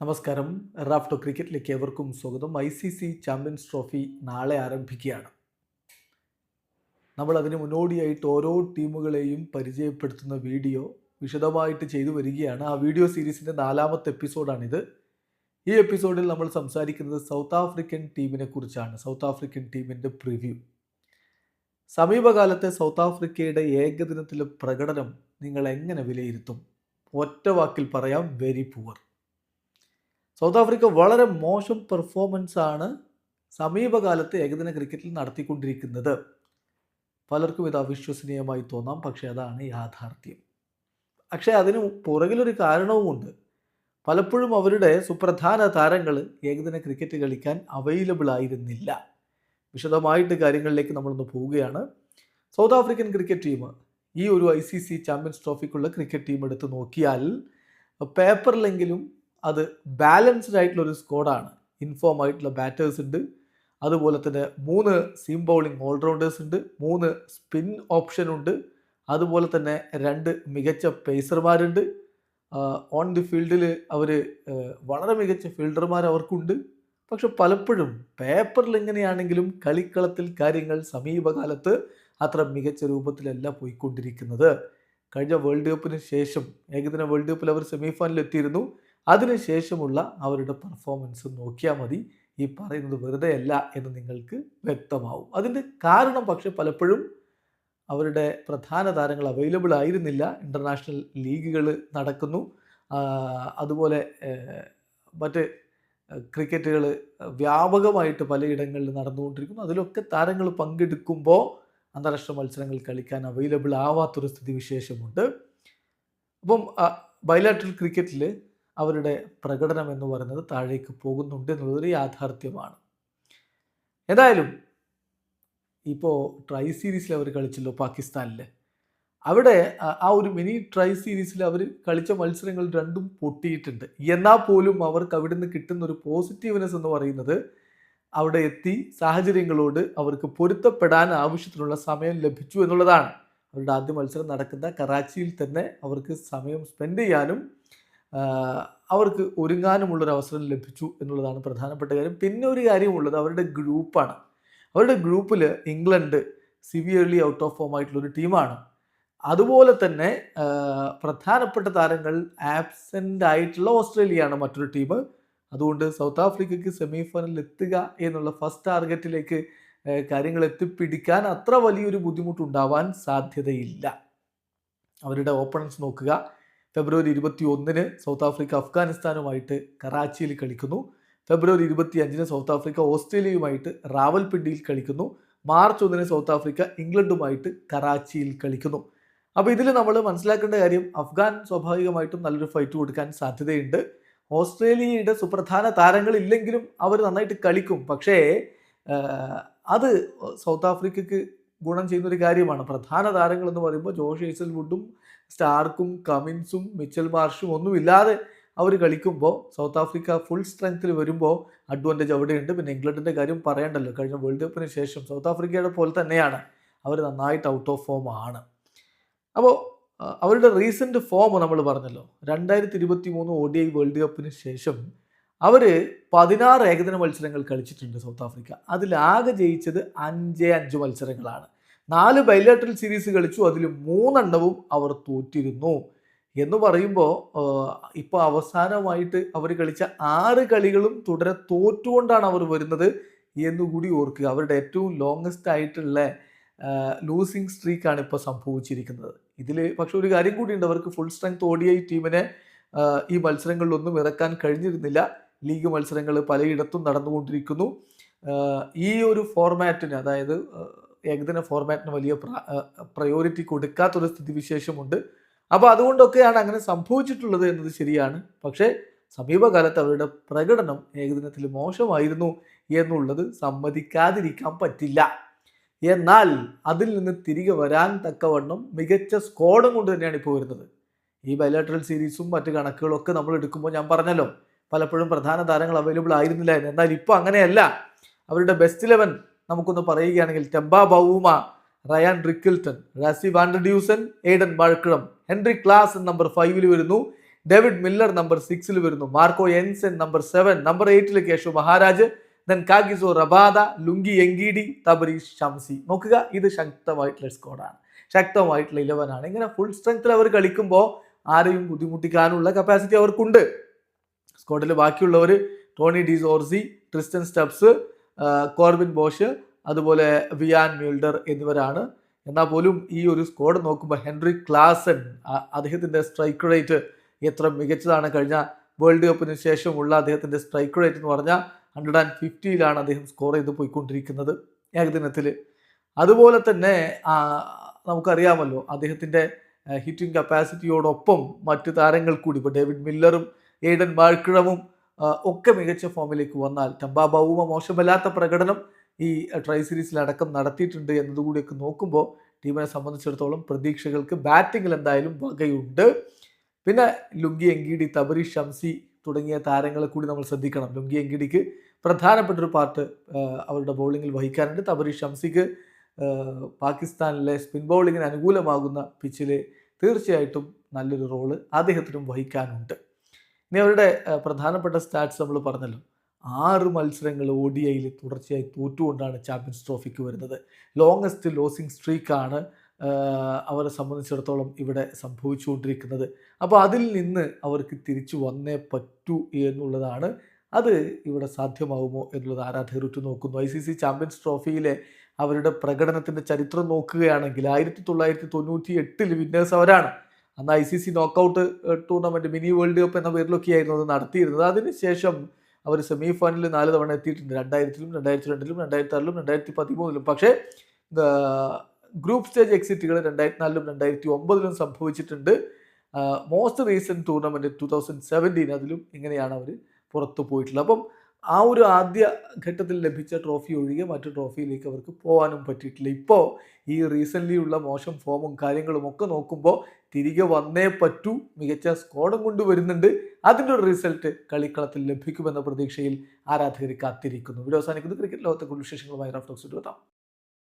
നമസ്കാരം. റാഫ്റ്റോ ക്രിക്കറ്റിലേക്ക് ഏവർക്കും സ്വാഗതം. I C C champions trophy നാളെ ആരംഭിക്കുകയാണ്. നമ്മൾ അതിന് മുന്നോടിയായിട്ട് ഓരോ ടീമുകളെയും പരിചയപ്പെടുത്തുന്ന വീഡിയോ വിശദമായിട്ട് ചെയ്തു വരികയാണ്. ആ വീഡിയോ സീരീസിന്റെ നാലാമത്തെ എപ്പിസോഡാണിത്. ഈ എപ്പിസോഡിൽ നമ്മൾ സംസാരിക്കുന്നത് സൗത്ത് ആഫ്രിക്കൻ ടീമിനെ കുറിച്ചാണ്. സൗത്ത് ആഫ്രിക്കൻ ടീമിന്റെ പ്രിവ്യൂ. സമീപകാലത്തെ സൗത്ത് ആഫ്രിക്കയുടെ ഏകദിനത്തിലെ പ്രകടനം നിങ്ങൾ എങ്ങനെ വിലയിരുത്തും? ഒറ്റ വാക്കിൽ പറയാം വെരി പുവർ സൗത്ത് ആഫ്രിക്ക വളരെ മോശം പെർഫോമൻസ് ആണ് സമീപകാലത്ത് ഏകദിന ക്രിക്കറ്റിൽ നടത്തിക്കൊണ്ടിരിക്കുന്നത്. പലർക്കും ഇത് അവിശ്വസനീയമായി തോന്നാം പക്ഷേ അതാണ് യാഥാർത്ഥ്യം. പക്ഷേ അതിന് പുറകിലൊരു കാരണവുമുണ്ട് പലപ്പോഴും അവരുടെ സുപ്രധാന താരങ്ങൾ ഏകദിന ക്രിക്കറ്റ് കളിക്കാൻ അവൈലബിൾ ആയിരുന്നില്ല. വിശദമായിട്ട് കാര്യങ്ങളിലേക്ക് നമ്മളൊന്ന് പോവുകയാണ്. സൗത്ത് ആഫ്രിക്കൻ ക്രിക്കറ്റ് ടീം ഈ ഒരു ഐ സി സി ചാമ്പ്യൻസ് ട്രോഫിക്കുള്ള ക്രിക്കറ്റ് ടീം എടുത്ത് നോക്കിയാൽ പേപ്പറിലെങ്കിലും അത് ബാലൻസ്ഡ് ആയിട്ടുള്ള ഒരു സ്കോഡാണ് ഇൻഫോം ആയിട്ടുള്ള ബാറ്റേഴ്സ് ഉണ്ട്. അതുപോലെ തന്നെ മൂന്ന് സീം ബൗളിംഗ് ഓൾറൗണ്ടേഴ്സ് ഉണ്ട്. മൂന്ന് സ്പിൻ ഓപ്ഷൻ ഉണ്ട്. അതുപോലെ തന്നെ രണ്ട് മികച്ച പേസർമാരുണ്ട് ഓൺ ദി ഫീൽഡിൽ അവർ വളരെ മികച്ച ഫീൽഡർമാർ അവർക്കുണ്ട്. പക്ഷെ പലപ്പോഴും പേപ്പറിൽ എങ്ങനെയാണെങ്കിലും കളിക്കളത്തിൽ കാര്യങ്ങൾ സമീപകാലത്ത് അത്ര മികച്ച രൂപത്തിലല്ല പോയിക്കൊണ്ടിരിക്കുന്നത്. കഴിഞ്ഞ വേൾഡ് കപ്പിന് ശേഷം ഏകദിന വേൾഡ് കപ്പിൽ അവർ സെമിഫൈനലിൽ എത്തിയിരുന്നു. അതിനുശേഷമുള്ള അവരുടെ പെർഫോമൻസ് നോക്കിയാൽ മതി. ഈ പറയുന്നത് വെറുതെ അല്ല എന്ന് നിങ്ങൾക്ക് വ്യക്തമാവും. അതിന്റെ കാരണം പക്ഷെ പലപ്പോഴും അവരുടെ പ്രധാന താരങ്ങൾ അവൈലബിൾ ആയിരുന്നില്ല. ഇന്റർനാഷണൽ ലീഗുകൾ നടക്കുന്നു. അതുപോലെ മറ്റ് ക്രിക്കറ്റുകൾ വ്യാപകമായിട്ട് പലയിടങ്ങളിൽ നടന്നുകൊണ്ടിരിക്കുന്നു. അതിലൊക്കെ താരങ്ങൾ പങ്കെടുക്കുമ്പോൾ അന്താരാഷ്ട്ര മത്സരങ്ങൾ കളിക്കാൻ അവൈലബിൾ ആവാത്തൊരു സ്ഥിതിവിശേഷമുണ്ട് അപ്പം ബയലാട്രൽ ക്രിക്കറ്റിൽ അവരുടെ പ്രകടനം എന്ന് പറയുന്നത് താഴേക്ക് പോകുന്നുണ്ട് എന്നുള്ളതൊരു യാഥാർത്ഥ്യമാണ്. ഏതായാലും ഇപ്പോൾ ട്രൈ സീരീസിൽ അവർ കളിച്ചല്ലോ പാകിസ്ഥാനിൽ അവിടെ ആ ഒരു മിനി ട്രൈ സീരീസിൽ അവർ കളിച്ച മത്സരങ്ങൾ രണ്ടും പൊട്ടിയിട്ടുണ്ട്. എന്നാൽ പോലും അവർക്ക് അവിടെ നിന്ന് കിട്ടുന്ന ഒരു പോസിറ്റീവ്നെസ് എന്ന് പറയുന്നത് അവിടെ എത്തി സാഹചര്യങ്ങളോട് അവർക്ക് പൊരുത്തപ്പെടാൻ ആവശ്യത്തിനുള്ള സമയം ലഭിച്ചു എന്നുള്ളതാണ്. അവരുടെ ആദ്യ മത്സരം നടക്കുന്ന കറാച്ചിയിൽ തന്നെ അവർക്ക് സമയം സ്പെൻഡ് ചെയ്യാനും അവർക്ക് ഒരുങ്ങാനുമുള്ളൊരു അവസരം ലഭിച്ചു എന്നുള്ളതാണ് പ്രധാനപ്പെട്ട കാര്യം. പിന്നെ ഒരു കാര്യമുള്ളത് അവരുടെ ഗ്രൂപ്പാണ്. അവരുടെ ഗ്രൂപ്പിൽ England severely out of form ആയിട്ടുള്ള ഒരു ടീമാണ്. അതുപോലെ തന്നെ പ്രധാനപ്പെട്ട താരങ്ങൾ ആബ്സെന്റ് ആയിട്ടുള്ള ഓസ്ട്രേലിയയാണ് മറ്റൊരു ടീം. അതുകൊണ്ട് സൗത്ത് ആഫ്രിക്കയ്ക്ക് സെമി ഫൈനലിൽ എത്തുക എന്നുള്ള ഫസ്റ്റ് ടാർഗറ്റിലേക്ക് കാര്യങ്ങൾ എത്തിപ്പിടിക്കാൻ അത്ര വലിയൊരു ബുദ്ധിമുട്ടുണ്ടാവാൻ സാധ്യതയില്ല. അവരുടെ ഓപ്പണൻസ് നോക്കുക. ഫെബ്രുവരി ഇരുപത്തി ഒന്നിന് സൗത്ത് ആഫ്രിക്ക അഫ്ഗാനിസ്ഥാനുമായിട്ട് കറാച്ചിയിൽ കളിക്കുന്നു. ഫെബ്രുവരി ഇരുപത്തി അഞ്ചിന് സൗത്ത് ആഫ്രിക്ക ഓസ്ട്രേലിയയുമായിട്ട് റാവൽപിണ്ടിയിൽ കളിക്കുന്നു. മാർച്ച് ഒന്നിന് സൗത്ത് ആഫ്രിക്ക ഇംഗ്ലണ്ടുമായിട്ട് കറാച്ചിയിൽ കളിക്കുന്നു. അപ്പോൾ ഇതിൽ നമ്മൾ മനസ്സിലാക്കേണ്ട കാര്യം അഫ്ഗാൻ സ്വാഭാവികമായിട്ടും നല്ലൊരു ഫൈറ്റ് കൊടുക്കാൻ സാധ്യതയുണ്ട്. ഓസ്ട്രേലിയയുടെ സുപ്രധാന താരങ്ങളില്ലെങ്കിലും അവർ നന്നായിട്ട് കളിക്കും. പക്ഷേ അത് സൗത്ത് ആഫ്രിക്കയ്ക്ക് ഗുണം ചെയ്യുന്ന ഒരു കാര്യമാണ്. പ്രധാന താരങ്ങൾ എന്ന് പറയുമ്പോൾ ജോഷ് ഹേസൽവുഡും സ്റ്റാർക്കും കമിൻസും മിച്ചൽ മാർഷും ഒന്നുമില്ലാതെ അവർ കളിക്കുമ്പോൾ സൗത്ത് ആഫ്രിക്ക ഫുൾ സ്ട്രെങ്ത്തിൽ വരുമ്പോൾ അഡ്വാന്റേജ് അവിടെയുണ്ട്. പിന്നെ ഇംഗ്ലണ്ടിന്റെ കാര്യം പറയണ്ടല്ലോ. കഴിഞ്ഞ വേൾഡ് കപ്പിന് ശേഷം സൗത്ത് ആഫ്രിക്കയുടെ പോലെ തന്നെയാണ്. അവർ നന്നായിട്ട് ഔട്ട് ഓഫ് ഫോം ആണ്. അപ്പോൾ അവരുടെ റീസെന്റ് ഫോം നമ്മൾ പറഞ്ഞല്ലോ. രണ്ടായിരത്തി ഇരുപത്തി മൂന്ന് ഒ ഡി ഐ വേൾഡ് കപ്പിന് ശേഷം അവർ പതിനാറ് ഏകദിന മത്സരങ്ങൾ കളിച്ചിട്ടുണ്ട് സൗത്ത് ആഫ്രിക്ക. അതിലാകെ ജയിച്ചത് അഞ്ചേ അഞ്ച് മത്സരങ്ങളാണ്. നാല് ബൈലാട്രൽ സീരീസ് കളിച്ചു. അതിൽ മൂന്നെണ്ണവും അവർ തോറ്റിരുന്നു. എന്ന് പറയുമ്പോൾ ഇപ്പോൾ അവസാനമായിട്ട് അവർ കളിച്ച ആറ് കളികളും തുടരെ തോറ്റുകൊണ്ടാണ് അവർ വരുന്നത് എന്നുകൂടി ഓർക്കുക. അവരുടെ ഏറ്റവും ലോങ്സ്റ്റ് ആയിട്ടുള്ള ലൂസിങ് സ്ട്രീക്കാണ് ഇപ്പോൾ സംഭവിച്ചിരിക്കുന്നത്. ഇതിൽ പക്ഷെ ഒരു കാര്യം കൂടിയുണ്ട്. അവർക്ക് ഫുൾ സ്ട്രെങ്ത് ഓ ഐ ടീമിനെ ഈ മത്സരങ്ങളിലൊന്നും ഇറക്കാൻ കഴിഞ്ഞിരുന്നില്ല. ലീഗ് മത്സരങ്ങൾ പലയിടത്തും നടന്നുകൊണ്ടിരിക്കുന്നു. ഈ ഒരു ഫോർമാറ്റിന് അതായത് ഏകദിന ഫോർമാറ്റിന് വലിയ പ്രയോറിറ്റി കൊടുക്കാത്തൊരു സ്ഥിതിവിശേഷമുണ്ട്. അപ്പോൾ അതുകൊണ്ടൊക്കെയാണ് അങ്ങനെ സംഭവിച്ചിട്ടുള്ളത് എന്നത് ശരിയാണ്. പക്ഷേ സമീപകാലത്ത് അവരുടെ പ്രകടനം ഏകദിനത്തിൽ മോശമായിരുന്നു എന്നുള്ളത് സമ്മതിക്കാതിരിക്കാൻ പറ്റില്ല. എന്നാൽ അതിൽ നിന്ന് തിരികെ വരാൻ തക്കവണ്ണം മികച്ച സ്കോഡും കൊണ്ട് തന്നെയാണ് ഇപ്പോൾ വരുന്നത്. ഈ ബയലാട്രൽ സീരീസും മറ്റു കണക്കുകളൊക്കെ നമ്മൾ എടുക്കുമ്പോൾ ഞാൻ പറഞ്ഞല്ലോ പലപ്പോഴും പ്രധാന താരങ്ങൾ അവൈലബിൾ ആയിരുന്നില്ല എന്ന്. എന്നാൽ ഇപ്പോൾ അങ്ങനെയല്ല. അവരുടെ ബെസ്റ്റ് ഇലവൻ നമുക്കൊന്ന് പറയുകയാണെങ്കിൽ Temba Bavuma Ryan Rickelton Rassie van der Dussen Aiden Markram Henry Klaasen number ഫൈവിൽ വരുന്നു ഡേവിഡ് മില്ലർ നമ്പർ സിക്സിൽ വരുന്നു Marco Jansen number seven number എയ്റ്റിൽ Keshav Maharaj then Kagiso Rabada Lungi Ngidi Tabraiz Shamsi. നോക്കുക ഇത് ശക്തമായിട്ടുള്ള സ്കോഡാണ്. ശക്തമായിട്ടുള്ള ഇലവനാണ് ഇങ്ങനെ ഫുൾ സ്ട്രെങ്ത്തിൽ അവർ കളിക്കുമ്പോൾ ആരെയും ബുദ്ധിമുട്ടിക്കാനുള്ള കപ്പാസിറ്റി അവർക്കുണ്ട്. സ്കോഡിൽ ബാക്കിയുള്ളവർ Tony de Zorzi Tristan Stubbs Corbin Bosch അതുപോലെ വിയാൻ മ്യൂൾഡർ എന്നിവരാണ്. എന്നാൽ പോലും ഈ ഒരു സ്കോഡ് നോക്കുമ്പോൾ ഹെൻറി ക്ലാസൻ അദ്ദേഹത്തിന്റെ സ്ട്രൈക്ക് റേറ്റ് എത്ര മികച്ചതാണ്. കഴിഞ്ഞ വേൾഡ് കപ്പിന് ശേഷമുള്ള അദ്ദേഹത്തിന്റെ സ്ട്രൈക്ക് റേറ്റ് എന്ന് പറഞ്ഞാൽ ഹൺഡ്രഡ് ആൻഡ് ഫിഫ്റ്റിയിലാണ് അദ്ദേഹം സ്കോർ ചെയ്ത് പോയിക്കൊണ്ടിരിക്കുന്നത് ഏകദിനത്തിൽ. അതുപോലെ തന്നെ നമുക്കറിയാമല്ലോ അദ്ദേഹത്തിന്റെ ഹിറ്റിംഗ് കപ്പാസിറ്റിയോടൊപ്പം മറ്റു താരങ്ങൾ കൂടി ഇപ്പോൾ ഡേവിഡ് മില്ലറും എയ്ഡൻ മാർക്കിഴമും ഒക്കെ മികച്ച ഫോമിലേക്ക് വന്നാൽ ടംബാ ബൗമ മോശമല്ലാത്ത പ്രകടനം ഈ ട്രൈ സീരീസിൽ അടക്കം നടത്തിയിട്ടുണ്ട് എന്നതുകൂടിയൊക്കെ നോക്കുമ്പോൾ ടീമിനെ സംബന്ധിച്ചിടത്തോളം പ്രതീക്ഷകൾക്ക് ബാറ്റിങ്ങിൽ എന്തായാലും വകയുണ്ട്. പിന്നെ ലുങ്കി എങ്കിഡി തബരി ഷംസി തുടങ്ങിയ താരങ്ങളെ കൂടി നമ്മൾ ശ്രദ്ധിക്കണം. ലുങ്കി എങ്കിഡിക്ക് പ്രധാനപ്പെട്ട ഒരു പാർട്ട് അവരുടെ ബൗളിങ്ങിൽ വഹിക്കാനുണ്ട്. തബരി ഷംസിക്ക് പാകിസ്ഥാനിലെ സ്പിൻ ബൗളിങ്ങിന് അനുകൂലമാകുന്ന പിച്ചിലെ തീർച്ചയായിട്ടും നല്ലൊരു റോൾ അദ്ദേഹത്തിനും വഹിക്കാനുണ്ട്. ഇനി അവരുടെ പ്രധാനപ്പെട്ട സ്റ്റാറ്റ്സ് നമ്മൾ പറഞ്ഞല്ലോ. ആറ് മത്സരങ്ങൾ ഒ ഡി ഐയിൽ തുടർച്ചയായി തോറ്റുകൊണ്ടാണ് ചാമ്പ്യൻസ് ട്രോഫിക്ക് വരുന്നത്. ലോങ്ങസ്റ്റ് ലോസിങ് സ്ട്രീക്കാണ് അവരെ സംബന്ധിച്ചിടത്തോളം ഇവിടെ സംഭവിച്ചുകൊണ്ടിരിക്കുന്നത്. അപ്പോൾ അതിൽ നിന്ന് അവർക്ക് തിരിച്ചു വന്നേ പറ്റൂ എന്നുള്ളതാണ്. അത് ഇവിടെ സാധ്യമാവുമോ എന്നുള്ളത് ആരാധകർ ഉറ്റു നോക്കുന്നു ഐ സി സി ചാമ്പ്യൻസ് ട്രോഫിയിലെ അവരുടെ പ്രകടനത്തിന്റെ ചരിത്രം നോക്കുകയാണെങ്കിൽ ആയിരത്തി തൊള്ളായിരത്തി തൊണ്ണൂറ്റി എട്ടിൽ വിന്നേഴ്സ് അവരാണ്. അന്ന് I C C knockout tournament mini world cup എന്ന പേരിലൊക്കെയായിരുന്നു അത് നടത്തിയിരുന്നത്. അതിനുശേഷം അവർ സെമി ഫൈനലിൽ നാല് തവണ എത്തിയിട്ടുണ്ട്. രണ്ടായിരത്തിലും രണ്ടായിരത്തി രണ്ടിലും രണ്ടായിരത്തി ആറിലും രണ്ടായിരത്തി പതിമൂന്നിലും പക്ഷേ ഗ്രൂപ്പ് സ്റ്റേജ് എക്സിറ്റുകൾ രണ്ടായിരത്തി നാലിലും രണ്ടായിരത്തി ഒമ്പതിലും സംഭവിച്ചിട്ടുണ്ട് most recent tournament two thousand seventeen അതിലും ഇങ്ങനെയാണ് അവർ പുറത്തു പോയിട്ടുള്ളത്. അപ്പം ആ ഒരു ആദ്യ ഘട്ടത്തിൽ ലഭിച്ച ട്രോഫി ഒഴികെ മറ്റു ട്രോഫിയിലേക്ക് അവർക്ക് പോകാനും പറ്റിയിട്ടില്ല. ഇപ്പോൾ ഈ റീസെന്റ്ലി ഉള്ള മോശം ഫോമും കാര്യങ്ങളും ഒക്കെ നോക്കുമ്പോൾ തിരികെ വന്നേ പറ്റൂ. മികച്ച സ്കോഡും കൊണ്ടുവരുന്നുണ്ട്. അതിന്റെ ഒരു റിസൾട്ട് കളിക്കളത്തിൽ ലഭിക്കുമെന്ന പ്രതീക്ഷയിൽ ആരാധകർ കാത്തിരിക്കുന്നു. വീഡിയോ ക്രിക്കറ്റ് ലോകത്തെ കുടുംബ വിശേഷങ്ങളുമായി റഫ്റ്റോക്സ് എത്താം